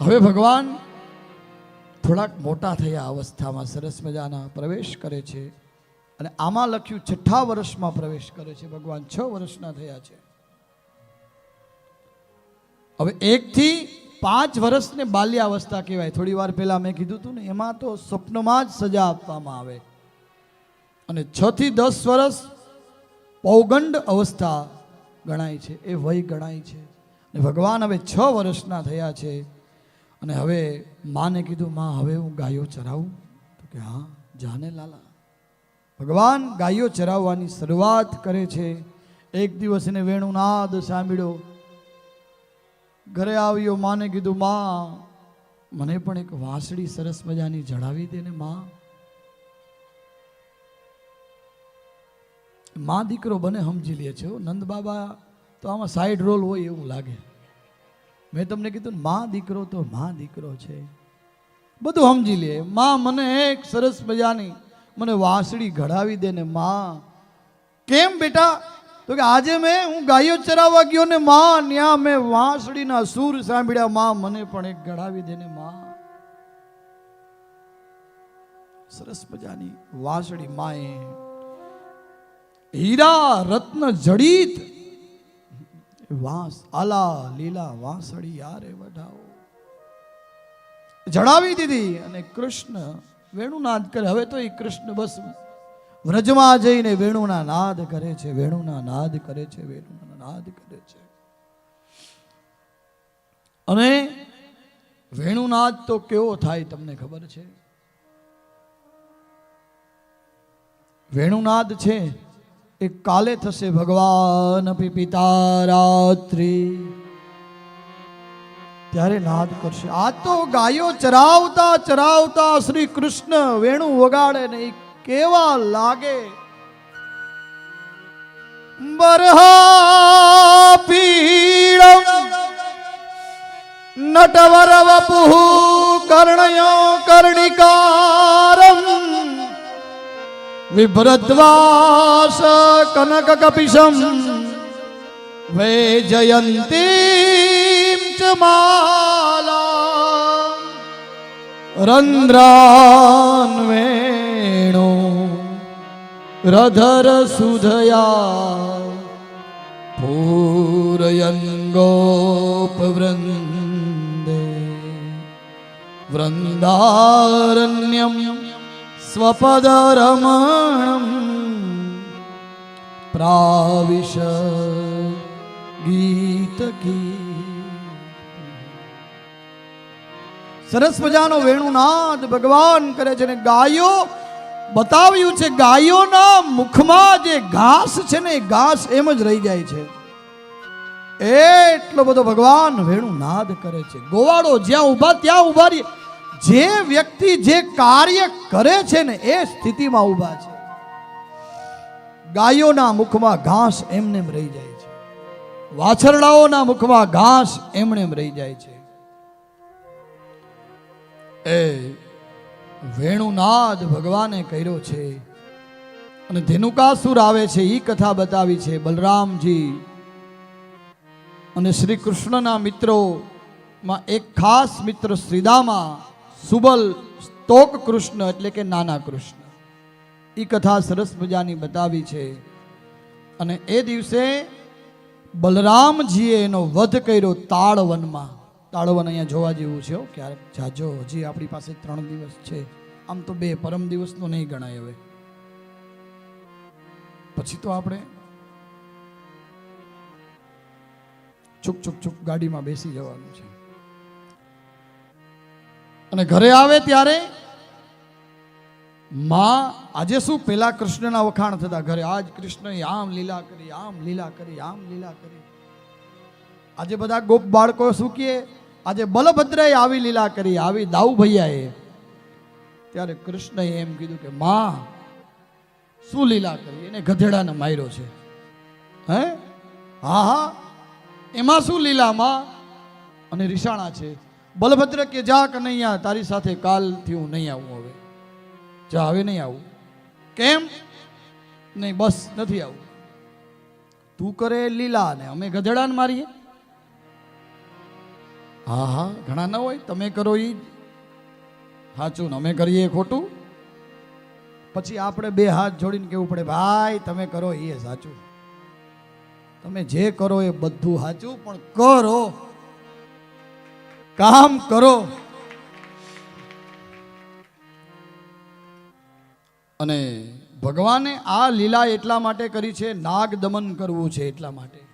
હવે ભગવાન થોડાક મોટા થયા અવસ્થામાં સરસ મજાના પ્રવેશ કરે છે અને આમાં લખ્યું છઠ્ઠા વર્ષમાં પ્રવેશ કરે છે. ભગવાન છ વર્ષના થયા છે. હવે એકથી પાંચ વર્ષને બાલ્યાવસ્થા કહેવાય. થોડી વાર પહેલાં મેં કીધું હતું ને, એમાં તો સ્વપ્નમાં જ સજા આપવામાં આવે. અને છ થી દસ વર્ષ પૌગંડ અવસ્થા ગણાય છે. એ વય ગણાય છે. અને ભગવાન હવે છ વર્ષના થયા છે. અને હવે માને કીધું, માં, હવે હું ગાયો ચરાવું? તો કે, હા, જાને લાલા. ભગવાન ગાયો ચરાવવાની શરૂઆત કરે છે. એક દિવસ એને વેણુનાદ સાંભળ્યો. ઘરે આવ્યો, માને કીધું, માં, મને પણ એક વાસળી સરસ મજાની જણાવી દે ને, માં. માં દીકરો બને સમજી લે છે. નંદ બાબા તો આમાં સાઈડ રોલ હોય એવું લાગે. મેં તમને કીધું, માં દીકરો તો માં દીકરો છે. બધું સમજી લે. માં, મને એક સરસ મજાની, મને વાંસળી ઘડાવી દે ને, માં. કેમ બેટા? તો કે આજે મેં, હું ગાયો ચરાવવા ગયો ને, માં, ન્યા મેં વાંસળીના સૂર સાંભળ્યા. માં, મને પણ એક ઘડાવી દે ને, માં. સરસ મજાની વાંસળી માએ હીરા રત્ન જડિત વાંસ આલા લીલા વાંસળી યારે વઢાવો જણાવી દીધી અને કૃષ્ણ વેણુનાદ કરે. હવે તો એ કૃષ્ણ બસ વ્રજમાં જઈને વેણુના નાદ કરે છે, વેણુના નાદ કરે છે, વેણુના નાદ કરે છે. અને વેણુનાદ તો કેવો થાય તમને ખબર છે? વેણુનાદ છે એ કાલે થશે ભગવાન અપી પિતા રાત્રિ ત્યારે નાદ કરશે. આ તો ગાયો ચરાવતા ચરાવતા શ્રી કૃષ્ણ વેણુ વગાડે ને કેવા લાગે? બરહા પીળમ નટવર વપુ કર્ણયો કર્ણિકારમ વિભ્રદ્વાસ કનક કપિશમ વૈજયંતીમ ચ માલા રંધ્રાન વેણુ રધર સુધયા પૂરયન ગોપવૃંદે વૃંદારણ્યમ સ્વપદ પ્રાવિશ ગીત કી સરસ મજાનો વેણુનાદ ભગવાન કરે છે ને ગાયો, બતાવ્યું છે ગાયોના મુખમાં જે ઘાસ છે ને એ ઘાસ એમ જ રહી જાય છે. એટલો બધો ભગવાન વેણુનાદ કરે છે. ગોવાળો જ્યાં ઊભા ત્યાં ઊભા રહીએ. જે વ્યક્તિ જે કાર્ય કરે છે ને એ સ્થિતિમાં ઊભા છે. ગાયોના મુખમાં ઘાસ એમને એમ રહી જાય છે. વાછરડાઓના મુખમાં ઘાસ એમને રહી જાય છે. એ વેણુનાદ ભગવાને કર્યો છે અને ધેનુકાસુર આવે છે એ કથા બતાવી છે, બલરામજી. અને શ્રી કૃષ્ણના મિત્રોમાં એક ખાસ મિત્ર શ્રીદામા સુબલ સ્તોક કૃષ્ણ એટલે કે નાના કૃષ્ણ. એ કથા સરસ મજાની બતાવી છે. અને એ દિવસે બલરામજીએ એનો વધ કર્યો તાળવનમાં. તાળવન અહીંયા જોવા જેવું છે ક્યારેક જાજો, હજી આપણી પાસે ત્રણ દિવસ છે. આમ તો બે પરમ દિવસનો નહીં ગણાય હવે. પછી તો આપણે ચૂક ચૂક ચૂક ગાડીમાં બેસી જવાનું છે. અને ઘરે આવે ત્યારે માં આજે શું પેલા કૃષ્ણના વખાણ થતા? ઘરે આજ કૃષ્ણએ આમ લીલા કરી, આમ લીલા કરી, આમ લીલા કરી. આજે બધા ગોપ બાળકો શું કહે? આજે બલભદ્રએ આવી લીલા કરી, આવી દાઉ ભૈયાએ. ત્યારે કૃષ્ણએ એમ કીધું કે, માં, શું લીલા કરી? એને ગધેડાને માર્યો છે. હે? હા હા. એમાં શું લીલામાં? અને રિસાણા છે. બલભદ્ર કે, જા કનૈયા, તારી સાથે કાલથી હું નહીં આવું હવે. જા, હવે નહીં આવું. કેમ? નહીં, બસ, નથી આવું. તું કરે લીલા ને અમે ગધડાને મારીએ. હા હા, ઘણા ન હોય, તમે કરો એ સાચું ને, અમે કરીએ ખોટું. પછી આપણે બે હાથ જોડીને કેવું પડે? ભાઈ, તમે કરો એ સાચું. તમે જે કરો એ બધું સાચું, પણ કરો. કામ કરો. અને ભગવાને આ લીલા એટલા માટે કરી છે, નાગ દમન કરવું છે એટલા માટે.